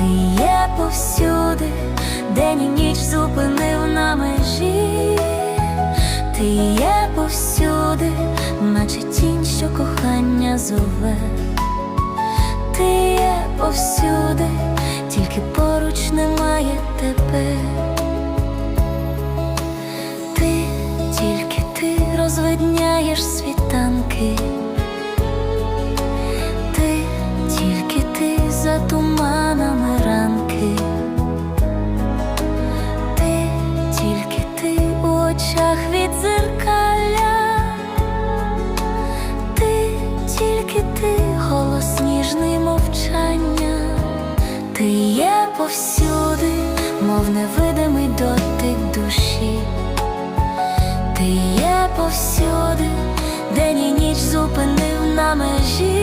Ти є повсюди, день і ніч зупинив на межі. Ти є повсюди, наче тінь, що кохання зове. Ти є повсюди, тільки поруч немає тебе. Ти, тільки ти розвидняєш світанки. Ти голос ніжний мовчання. Ти є повсюди, мов невидимий дотик душі. Ти є повсюди, день і ніч зупинив на межі.